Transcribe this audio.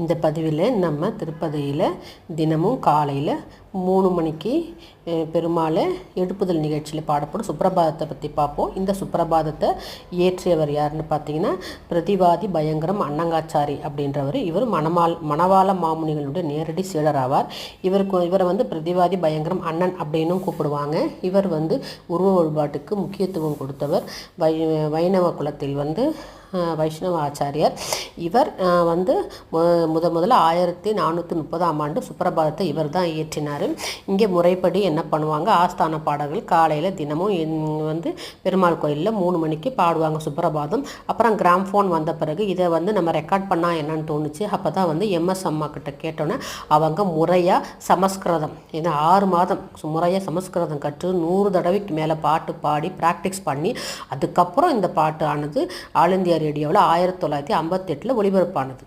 இந்த பதிவில் நம்ம திருப்பதியில் தினமும் காலையில் மூணு மணிக்கு பெருமாளை எழுப்புதல் நிகழ்ச்சியில் பாடப்படும் சுப்பிரபாதத்தை பற்றி பார்ப்போம். இந்த சுப்பிரபாதத்தை இயற்றியவர் யாருன்னு பார்த்தீங்கன்னா பிரதிவாதி பயங்கரம் அன்னங்காச்சாரி அப்படின்றவர். இவர் மணமால் மணவாள மாமுனிகளுடைய நேரடி சீடர் ஆவார். இவருக்கு இவரை வந்து பிரதிவாதி பயங்கரம் அண்ணன் அப்படின்னும் கூப்பிடுவாங்க. இவர் வந்து உருவ வழிபாட்டுக்கு முக்கியத்துவம் கொடுத்தவர். வை வைணவ குலத்தில் வந்து வைஷ்ணவ ஆச்சாரியார். இவர் வந்து மு- முத முதல்ல ஆயிரத்தி நானூற்றி முப்பதாம் ஆண்டு சுப்பிரபாதத்தை இவர் தான் இயற்றினார். இங்கே முறைப்படி என்ன பண்ணுவாங்க? ஆஸ்தான பாடல்கள் காலையில் தினமும் வந்து பெருமாள் கோயிலில் மூணு மணிக்கு பாடுவாங்க சுப்பிரபாதம். அப்புறம் கிராம்ஃபோன் வந்த பிறகு இதை வந்து நம்ம ரெக்கார்ட் பண்ணால் என்னன்னு தோணுச்சு. அப்போ தான் வந்து எம்எஸ் அம்மா கிட்ட கேட்டோன்னே அவங்க முறையாக சமஸ்கிருதம் ஏன்னா ஆறு மாதம் முறையாக சமஸ்கிருதம் கற்று நூறு தடவைக்கு மேலே பாட்டு பாடி ப்ராக்டிஸ் பண்ணி அதுக்கப்புறம் இந்த பாட்டு ஆனது ஆல் இந்தியா ரேடியோவில் ஆயிரத்தி தொள்ளாயிரத்தி ஐம்பத்தெட்டில் ஒளிபரப்பானது.